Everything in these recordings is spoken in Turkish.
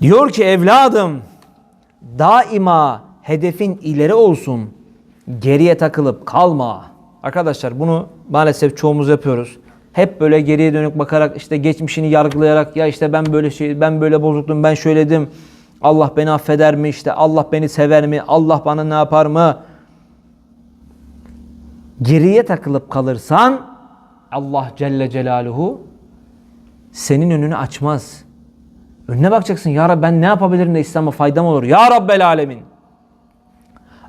Diyor ki evladım daima hedefin ileri olsun. Geriye takılıp kalma. Arkadaşlar bunu maalesef çoğumuz yapıyoruz. Hep böyle geriye dönük bakarak işte geçmişini yargılayarak ya işte ben böyle şey ben böyle bozuktum ben şöyledim. Allah beni affeder mi işte Allah beni sever mi Allah bana ne yapar mı? Geriye takılıp kalırsan Allah Celle Celaluhu senin önünü açmaz. Önüne bakacaksın. Ya Rabbi ben ne yapabilirim de İslam'a faydam olur. Ya Rabbel Alemin.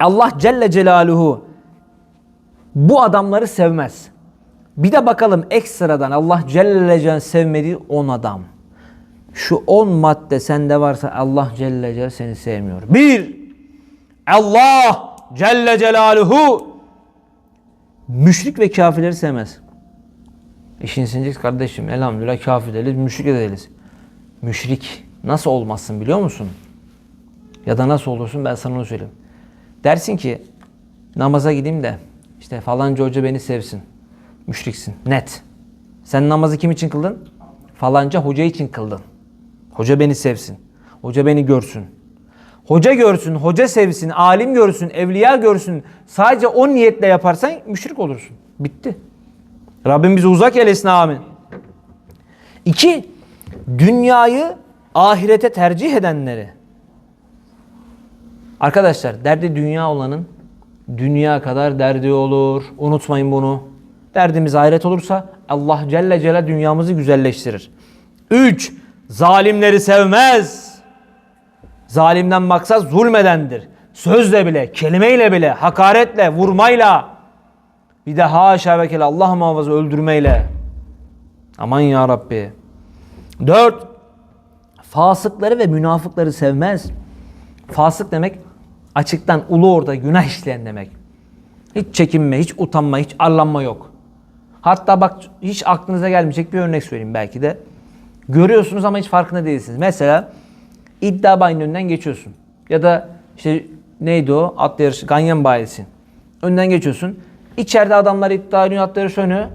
Allah Celle Celaluhu bu adamları sevmez. Bir de bakalım ekstradan Allah Celle Celaluhu sevmediği 10 adam. Şu 10 madde sende varsa Allah Celle Celaluhu seni sevmiyor. Bir, Allah Celle Celaluhu müşrik ve kafirleri sevmez. İşin sincik kardeşim elhamdülillah kafir değiliz, müşrik de. Müşrik nasıl olmazsın biliyor musun? Ya da nasıl olursun ben sana onu söyleyeyim. Dersin ki namaza gideyim de işte falanca hoca beni sevsin. Müşriksin. Net. Sen namazı kim için kıldın? Falanca hoca için kıldın. Hoca beni sevsin. Hoca beni görsün. Hoca görsün, hoca sevsin, alim görsün, evliya görsün. Sadece o niyetle yaparsan müşrik olursun. Bitti. Rabbim bizi uzak eylesin amin. İki, dünyayı ahirete tercih edenleri. Arkadaşlar derdi dünya olanın dünya kadar derdi olur. Unutmayın bunu. Derdimiz ahiret olursa Allah Celle Celle dünyamızı güzelleştirir. Üç, zalimleri sevmez. Zalimden maksat zulmedendir. Sözle bile, kelimeyle bile, hakaretle, vurmayla, bir de haşa ve kele Allah muhafaza öldürmeyle. Aman ya Rabbi. Dört, fasıkları ve münafıkları sevmez. Fasık demek açıktan ulu orada günah işleyen demek. Hiç çekinme, hiç utanma, hiç arlanma yok. Hatta bak hiç aklınıza gelmeyecek bir örnek söyleyeyim belki de. Görüyorsunuz ama hiç farkında değilsiniz. Mesela iddia bayinin önünden geçiyorsun. Ya da işte neydi o? At yarışı, ganyan bayisi. Önden geçiyorsun. İçeride adamlar iddia oynuyor, at yarışı oynuyor.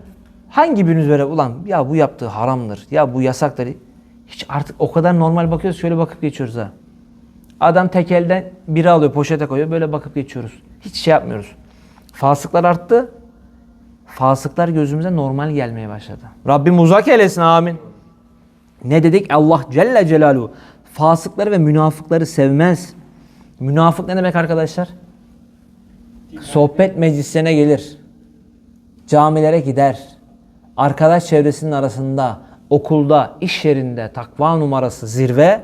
Hangi biriniz böyle ulan ya bu yaptığı haramdır, ya bu yasaktır. Hiç artık o kadar normal bakıyoruz şöyle bakıp geçiyoruz ha. Adam tek elden biri alıyor poşete koyuyor böyle bakıp geçiyoruz. Hiç şey yapmıyoruz. Fasıklar arttı. Fasıklar gözümüze normal gelmeye başladı. Rabbim uzak eylesin amin. Ne dedik? Allah Celle Celaluhu fasıkları ve münafıkları sevmez. Münafık ne demek arkadaşlar? Sohbet meclislerine gelir. Camilere gider. Arkadaş çevresinin arasında, okulda, iş yerinde takva numarası zirve.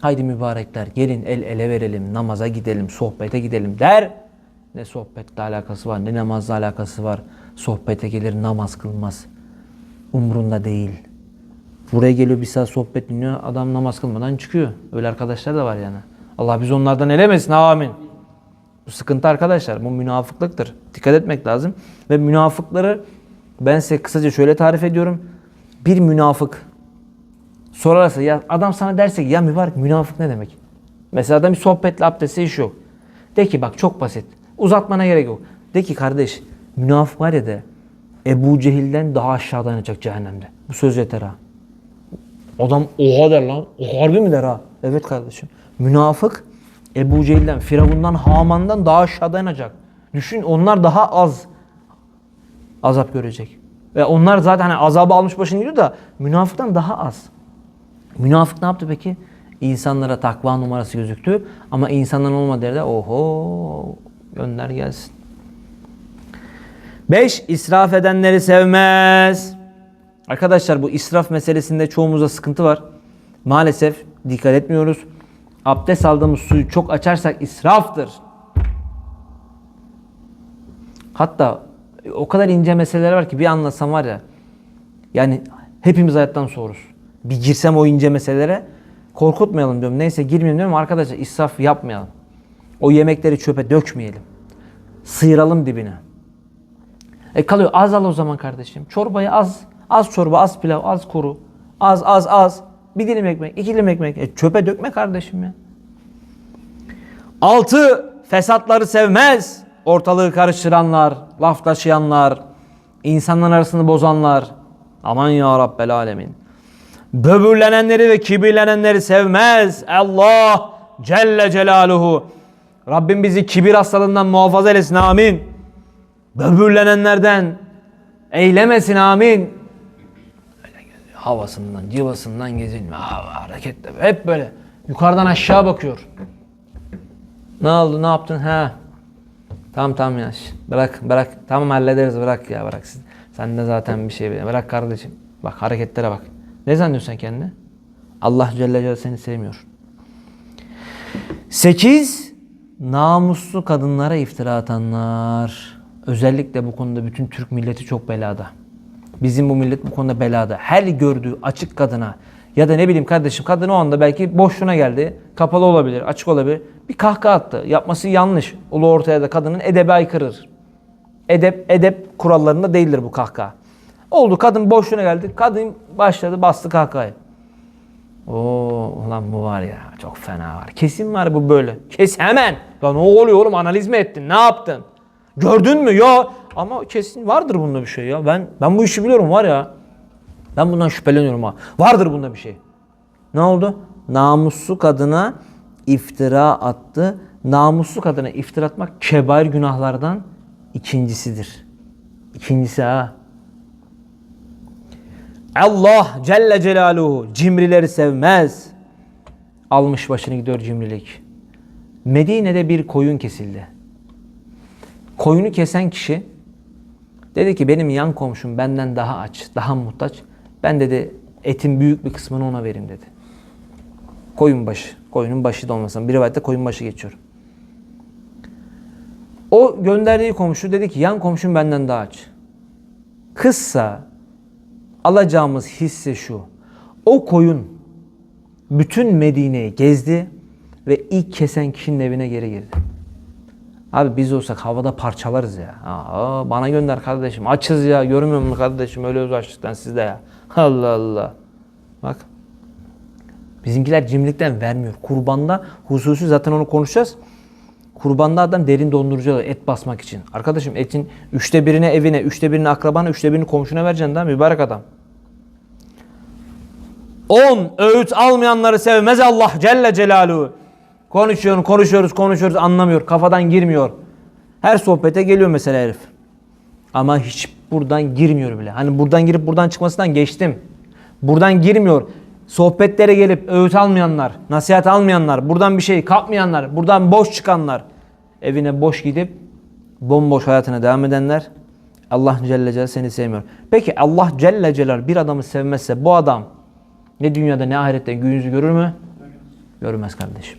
Haydi mübarekler gelin el ele verelim, namaza gidelim, sohbete gidelim der. Ne sohbetle alakası var, ne namazla alakası var. Sohbete gelir, namaz kılmaz. Umrunda değil. Buraya geliyor bir saat sohbet dinliyor, adam namaz kılmadan çıkıyor. Öyle arkadaşlar da var yani. Allah biz onlardan elemesin, amin. Bu sıkıntı arkadaşlar, bu münafıklıktır. Dikkat etmek lazım. Ve münafıkları ben size kısaca şöyle tarif ediyorum. Bir münafık sorarsa ya adam sana derse ki ya mübarek münafık ne demek? Mesela adam bir sohbetle abdestle iş yok. De ki bak çok basit. Uzatmana gerek yok. De ki kardeş münafık var ya de Ebu Cehil'den daha aşağıdan yanacak cehennemde. Bu söz yeter ha. Adam oha der lan. O harbi mi der ha? Evet kardeşim. Münafık Ebu Cehil'den, Firavun'dan, Haman'dan daha aşağıda yanacak. Düşün onlar daha az azap görecek. Ve onlar zaten hani azabı almış başını gidiyor da münafıktan daha az. Münafık ne yaptı peki? İnsanlara takva numarası gözüktü ama insanların olmadığı yerde oho gönder gelsin. 5. israf edenleri sevmez. Arkadaşlar bu israf meselesinde çoğumuzda sıkıntı var. Maalesef dikkat etmiyoruz. Abdest aldığımız suyu çok açarsak israftır. Hatta o kadar ince meseleler var ki bir anlatsam var ya. Yani hepimiz hayattan soğuruz. Bir girsem o ince meselelere korkutmayalım diyorum. Neyse girmeyeyim diyorum. Arkadaşlar israf yapmayalım. O yemekleri çöpe dökmeyelim. Sıyıralım dibine. E kalıyor az al o zaman kardeşim. Çorbayı az. Az çorba, az pilav, az kuru. Az az az. Bir dilim ekmek, iki dilim ekmek. E çöpe dökme kardeşim ya. Altı, fesatları sevmez. Ortalığı karıştıranlar, laf taşıyanlar, insanların arasını bozanlar. Aman ya Rabbel alemin. Böbürlenenleri ve kibirlenenleri sevmez. Allah Celle Celaluhu. Rabbim bizi kibir hastalığından muhafaza eylesin. Amin. Böbürlenenlerden eylemesin. Amin. Havasından, civasından gezinme. Ha, hareketle. Hep böyle. Yukarıdan aşağı bakıyor. Ne oldu? Ne yaptın? Ha. Tamam tamam ya. Bırak bırak. Tamam hallederiz bırak ya bırak. Siz, sen de zaten bir şey bil- Bırak kardeşim. Bak hareketlere bak. Ne zannediyorsun sen kendini? Allah Celle Celaluhu seni sevmiyor. 8. Namuslu kadınlara iftira atanlar. Özellikle bu konuda bütün Türk milleti çok belada. Bizim bu millet bu konuda belada. Her gördüğü açık kadına ya da ne bileyim kardeşim kadın o anda belki boşluğuna geldi. Kapalı olabilir, açık olabilir. Bir kahkaha attı. Yapması yanlış. Ulu ortaya da kadının edebi aykırır. Edep, edep kurallarında değildir bu kahkaha. Oldu kadın boşluğuna geldi. Kadın başladı bastı kahkahayı. Oo ulan bu var ya çok fena var. Kesin var bu böyle. Kes hemen. Ya ne oluyor oğlum analiz mi ettin? Ne yaptın? Gördün mü? Ya ama kesin vardır bunda bir şey ya. Ben ben bu işi biliyorum var ya. Ben bundan şüpheleniyorum ha. Vardır bunda bir şey. Ne oldu? Namuslu kadına iftira attı. Namuslu kadına iftira atmak kebair günahlardan ikincisidir. İkincisi ha. Allah Celle Celaluhu cimrileri sevmez. Almış başını gidiyor cimrilik. Medine'de bir koyun kesildi. Koyunu kesen kişi dedi ki benim yan komşum benden daha aç, daha muhtaç. Ben dedi etin büyük bir kısmını ona vereyim dedi. Koyun başı. Koyunun başı da olmasın. Bir rivayette koyun başı geçiyor. O gönderdiği komşu dedi ki yan komşum benden daha aç. Kızsa alacağımız hisse şu. O koyun bütün Medine'yi gezdi ve ilk kesen kişinin evine geri girdi. Abi biz olsak havada parçalarız ya. Aa, bana gönder kardeşim. Açız ya. Görmüyor musun kardeşim? Öz açlıktan sizde ya. Allah Allah. Bak. Bizimkiler cimrilikten vermiyor. Kurbanda hususi zaten onu konuşacağız. Kurbanda adam derin dondurucu alıyor et basmak için. Arkadaşım etin üçte birine evine, üçte birini akrabana, üçte birini komşuna vereceksin daha mübarek adam. 10. Öğüt almayanları sevmez Allah Celle Celaluhu. Konuşuyoruz, konuşuyoruz, konuşuyoruz anlamıyor. Kafadan girmiyor. Her sohbete geliyor mesela herif. Ama hiç buradan girmiyor bile. Hani buradan girip buradan çıkmasından geçtim. Buradan girmiyor. Sohbetlere gelip öğüt almayanlar, nasihat almayanlar, buradan bir şey kapmayanlar, buradan boş çıkanlar, evine boş gidip bomboş hayatına devam edenler Allah Celle Celaluhu seni sevmiyor. Peki Allah Celle Celaluhu bir adamı sevmezse bu adam ne dünyada ne ahirette gün yüzü görür mü? Görmez kardeşim.